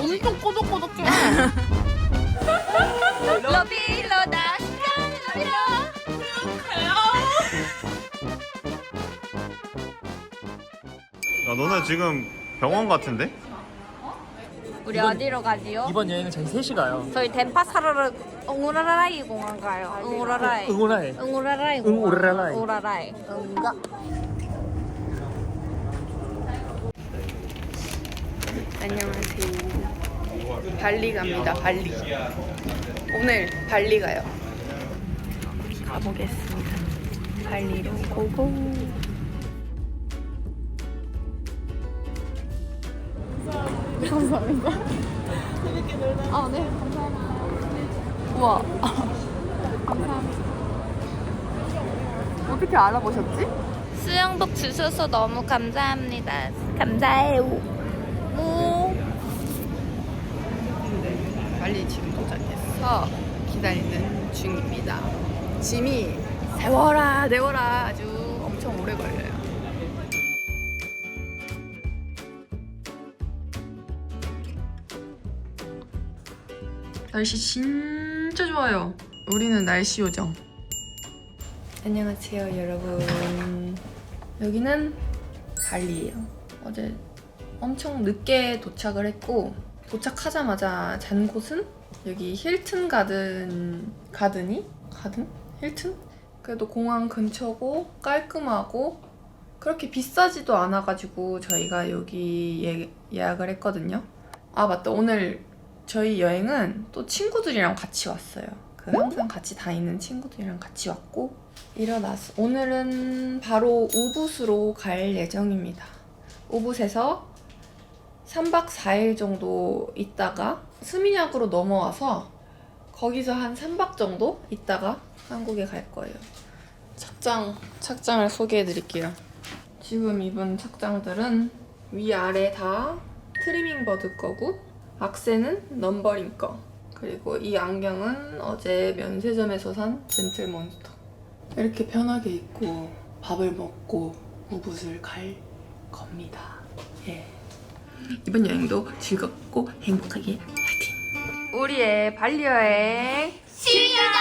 엄청 꼬독꼬독해. 러빌러다 야 너네 지금 병원 같은데? 우리 어디로 가지요? 이번 여행은 저희 셋이 가요. 저희 덴파 사르르 응우라라이 공항 가요? 응우라라이. 응원해. 응우라라이 응우라라이. 응우라라이. 응가. 안녕하세요. 발리 갑니다. 발리. 오늘 발리 가요. 가보겠습니다. 발리로 고고 감사합니다 아 네 감사합니다 우와 감사합니다 어떻게 알아보셨지? 수영복 주셔서 너무 감사합니다. 감사해요. 무. 빨리 지금 도착해서 기다리는 중입니다. 짐이 세워라 내워라 아주 날씨 진짜 좋아요. 우리는 날씨 요정. 안녕하세요 여러분. 여기는 발리예요. 어제 엄청 늦게 도착을 했고 도착하자마자 잔 곳은 여기 힐튼 가든 가든이 가든 힐튼 그래도 공항 근처고 깔끔하고 그렇게 비싸지도 않아가지고 저희가 여기 예, 예약을 했거든요. 아 맞다 오늘 저희 여행은 또 친구들이랑 같이 왔어요. 그 항상 같이 다니는 친구들이랑 같이 왔고 일어나서 오늘은 바로 우붓으로 갈 예정입니다. 우붓에서 3박 4일 정도 있다가 스미냑으로 넘어와서 거기서 한 3박 정도 있다가 한국에 갈 거예요. 착장, 착장을 소개해 드릴게요. 지금 입은 착장들은 위아래 다 트리밍 버드 거고 악세는 넘버링 거 그리고 이 안경은 어제 면세점에서 산 젠틀몬스터 이렇게 편하게 입고 밥을 먹고 우붓을 갈 겁니다. 예. 이번 여행도 즐겁고 행복하게 파이팅! 우리의 발리 여행 시작!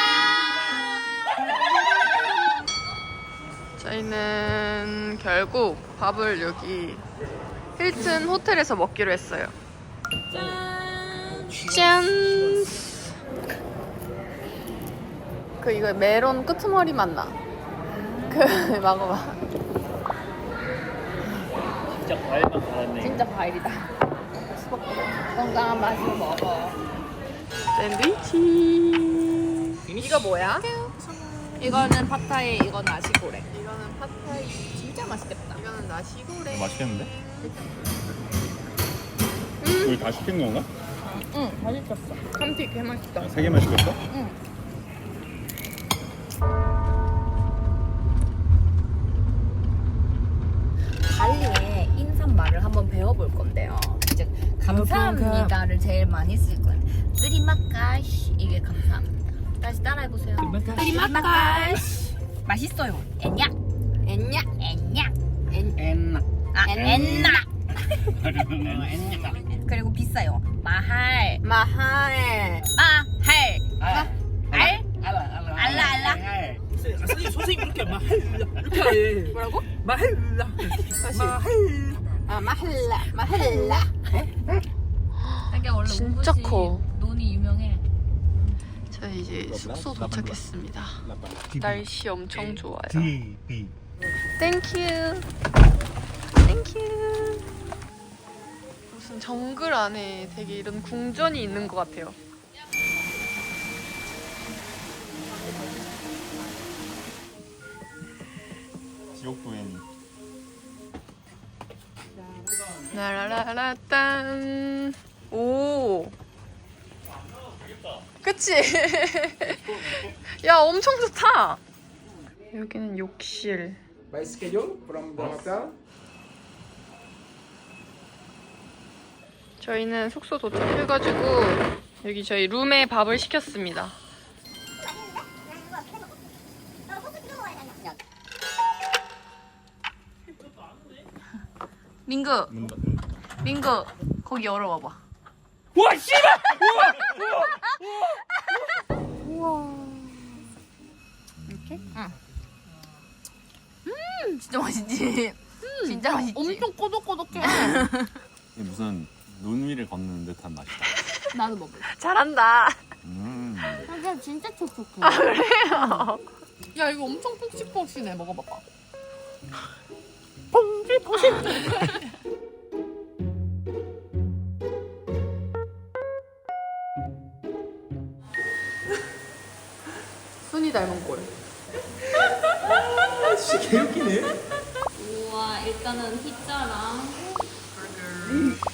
저희는 결국 밥을 여기 힐튼 호텔에서 먹기로 했어요. 짠! 그 이거 메론 끄트머리 맛나. 그 먹어봐. 진짜 과일만 달았네. 진짜 과일이다. 건강한 맛으로 먹어. 샌드위치. 이거 뭐야? 이거는 팟타이, 이건 나시고래. 이거는 팟타이. 진짜 맛있겠다. 이거는 나시고래. 맛있겠는데? 우리 다 시킨 건가? 응, 맛있었어. 감튀 개 맛있다. 아, 세 개만 시켰어? 발리의 인사말을 한번 배워볼 건데요. 이제 감사합니다를 제일 많이 쓸 거예요. 뜨리마카시 이게 감사합니다. 다시 따라해보세요. 뜨리마카시 맛있어요. 엔냐 엔냐 엔냐 엔나. 아 엔나 그리 해. 뭐라고? 마헬라. 다시. 마헬. 아 마할라 마할라. 자기가 원래 진짜 우붓이 커. 논이 유명해. 저희 이제 숙소 도착했습니다. 날씨 엄청 좋아요. D B 땡큐. 땡큐. 무슨 정글 안에 되게 이런 궁전이 있는 것 같아요. 애니 라라라라딴. 오. 그치? 야, 엄청 좋다. 여기는 욕실. By schedule from the hotel. 저희는 숙소 도착해가지고 여기 저희 룸에 밥을 시켰습니다. 민구, 닫는다. 민구, 거기 열어봐봐. 와 씨발! 진짜 맛있지? 진짜 맛있지? 엄청 꼬독꼬독해. 이게 무슨 눈 위를 걷는 듯한 맛이다. 나도 먹을래. 잘한다. 음. 근데 진짜 촉촉해. 야, 이거 엄청 폭신폭신해. 먹어봐봐. 순이 닮은 꼴. 진짜 개웃기네. 우와 일단은 피자랑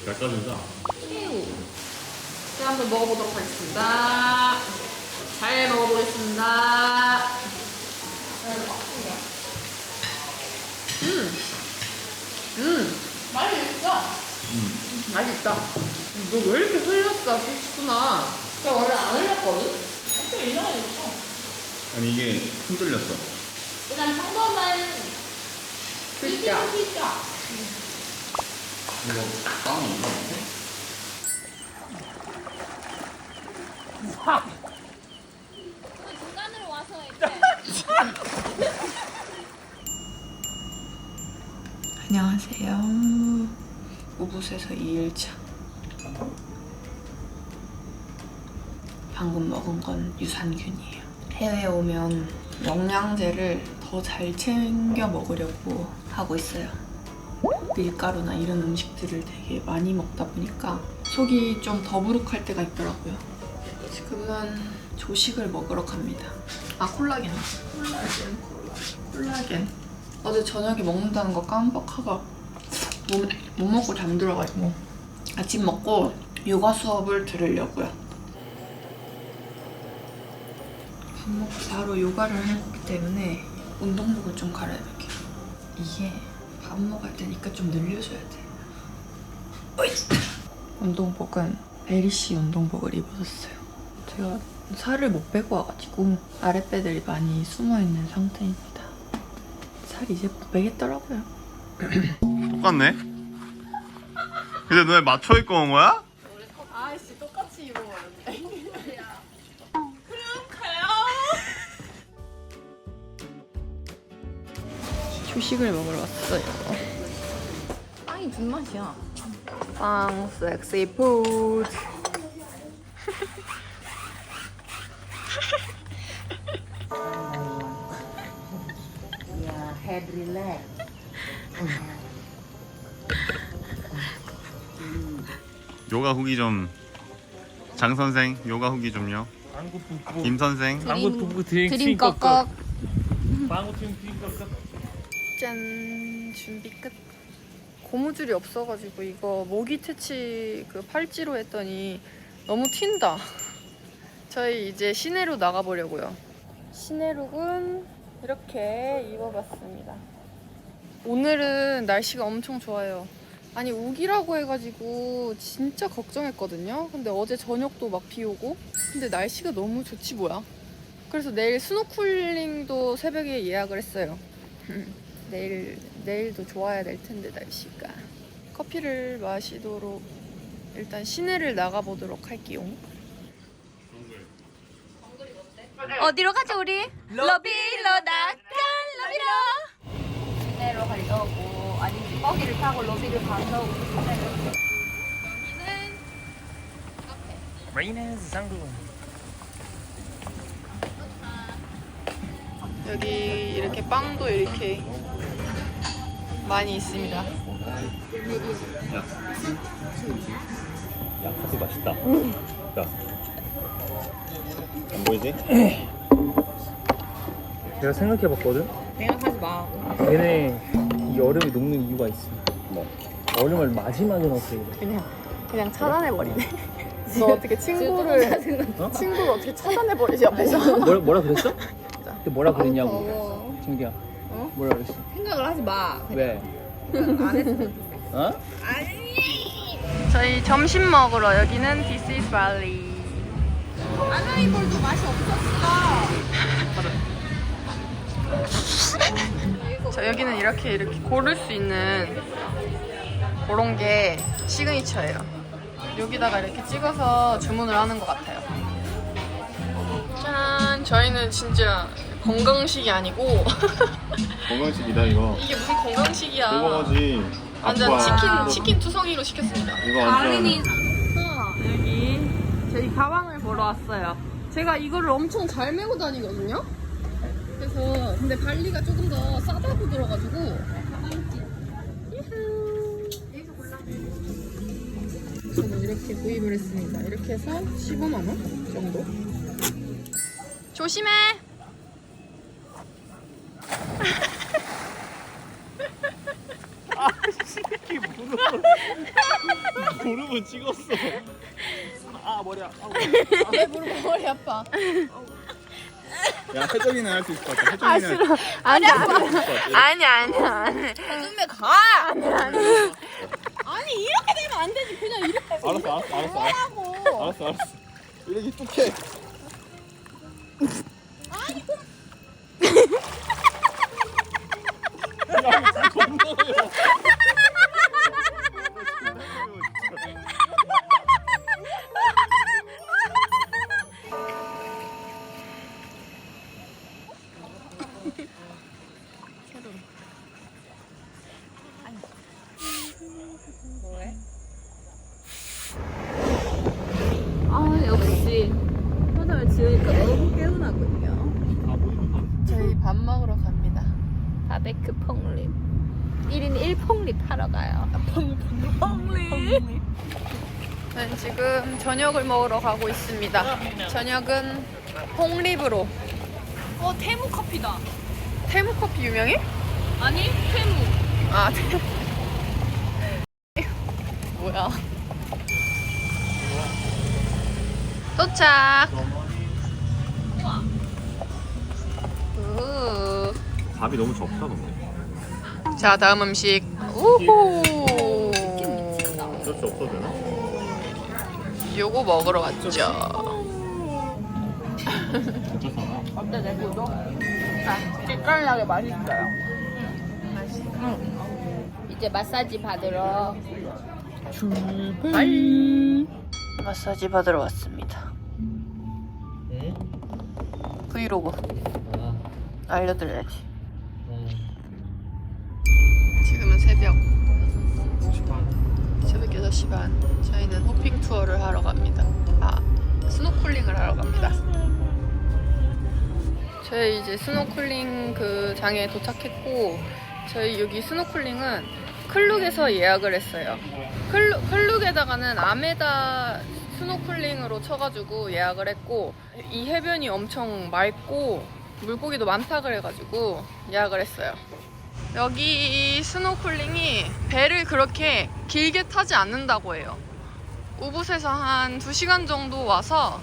약간이다. 새우. 제가 한번 먹어보도록 하겠습니다. 잘 먹어보겠습니다. 음, 맛있어. 음. 맛있다. 너 왜 이렇게 흘렸어, 피스구나. 저 원래 안 흘렸거든? 아니 이게 흔들렸어. 그냥 평범한 피자. 피자. 이거 빵이 이상한데? 중간으로 와서 이렇게. 안녕하세요. 우붓에서 2일차. 방금 먹은 건 유산균이에요. 해외에 오면 영양제를 더 잘 챙겨 먹으려고 하고 있어요. 밀가루나 이런 음식들을 되게 많이 먹다 보니까 속이 좀 더부룩할 때가 있더라고요. 지금은 조식을 먹으러 갑니다. 아 콜라겐. 콜라겐. 콜라겐. 어제 저녁에 먹는다는 거 깜빡하고 못, 못 먹고 잠들어가지고 아침 먹고 요가 수업을 들으려고요. 밥 먹고 바로 요가를 할 거기 때문에 운동복을 좀 갈아입을게요. 이게 밥 먹을 때니까 좀 늘려줘야 돼. 운동복은 베리씨 운동복을 입었어요. 제가 살을 못 빼고 와가지고 아랫배들이 많이 숨어있는 상태입니다. 살 이제 못 빼겠더라고요. 똑같네. 근데 너왜 맞춰 입고 온 거야? 아이씨 똑같이 입어버렸네. 조식을 먹으러 왔어요. 빵이 분맛이야. 빵 섹시 푸드. 야, 헤드 릴렉. 요가 후기 좀. 장 선생 요가 후기 좀요. 방구 뿜뿜. 김 선생. 방구 뿜뿜 드링 드림 꺽꺽. 방구 드링 드링 꺽꺽. 짠 준비 끝. 고무줄이 없어가지고 이거 모기 퇴치 그 팔찌로 했더니 너무 튄다. 저희 이제 시내로 나가보려고요. 시내룩은 이렇게 입어봤습니다. 오늘은 날씨가 엄청 좋아요. 아니 우기라고 해가지고 진짜 걱정했거든요. 근데 어제 저녁도 막 비 오고. 근데 날씨가 너무 좋지 뭐야. 그래서 내일 스노클링도 새벽에 예약을 했어요. 내일 내일도 좋아야 될 텐데 날씨가. 커피를 마시도록 일단 시내를 나가 보도록 할게요. 어디로 가죠 우리? 러비로 나가 러비로. 시내로 가려고 아니면 버기를 타고 러비를 가서 여기는 레이네스 상구. 여기 이렇게 빵도 이렇게 많이 있습니다. 야 커피 맛있다. 야. 안 보이지? 내가 생각해봤거든. 생각하지 마. 얘네 이 얼음이 녹는 이유가 있어. 뭐? 얼음을 마지막에 넣었어 이거. 그냥 그냥 차단해 버리네. 너 어떻게 친구를 친구를 어떻게 차단해 버리지 앞에서? 뭐라 뭐라 그랬어? 근데 뭐라 그랬냐고. 정기야. 뭐라 그랬어? 생각을 하지 마. 왜? 어? 저희 점심 먹으러 여기는 This is Valley. 아나이볼도 맛이 없었어. 자, 여기는 이렇게 이렇게 고를 수 있는 그런 게 시그니처예요. 여기다가 이렇게 찍어서 주문을 하는 것 같아요. 짠! 저희는 진짜 건강식이 아니고 건강식이다 이거 이게 무슨 건강식이야. 이거지. 완전 치킨, 치킨 투성이로 시켰습니다. 이거 완전. 저희 가방을 보러 왔어요. 제가 이거를 엄청 잘 메고 다니거든요. 그래서 근데 발리가 조금 더 싸다고 들어가지고. 저는 이렇게 구입을 했습니다. 이렇게 해서 15만 원 정도. 조심해. 무릎은 찍었어. 아 머리야. 내 무릎 머리 아파. 야 해적이는 할 수 있을 것 같아. 해적이는. 아니 아니 있을 것 같아. 아니 아니 아니. 요즘에 가. 아니 이렇게 되면 안 되지. 그냥 이렇게. 알았어 알았어 알았어. 알았어 알았어 알았어. 이렇게 뚝 해. 아 바베큐 퐁립. 1인 1퐁립 하러 가요. 저는 지금 저녁을 먹으러 가고 있습니다. 저녁은 홍립으로. 어 태무 커피다. 태무 커피 유명해? 아니 태무. 아, 태무. 뭐야? 도착. 우. 밥이 너무 적다 근데. 자, 다음 음식. 우호. 어쩔 수 없어 되나? 요거 먹으러 왔죠. 어때 내 구독? 찌깔나게 맛있어요. 이제 마사지 받으러 마사지 받으러 왔습니다. 브이로그 알려드려야지. 지금은 새벽 새벽 6시 반. 저희는 호핑 투어를 하러 갑니다. 아, 스노클링을 하러 갑니다. 저희 이제 스노클링 그 장에 도착했고 저희 여기 스노클링은 클룩에서 예약을 했어요. 클룩, 클룩에다가는 아메다 스노클링으로 쳐가지고 예약을 했고 이 해변이 엄청 맑고 물고기도 많다 그래가지고 예약을 했어요. 여기 이 스노클링이 배를 그렇게 길게 타지 않는다고 해요. 우붓에서 한 2시간 정도 와서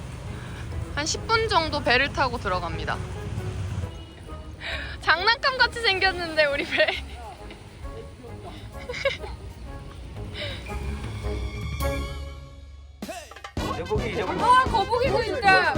한 10분 정도 배를 타고 들어갑니다. 장난감 같이 생겼는데 우리 배. 아 거북이도 있다.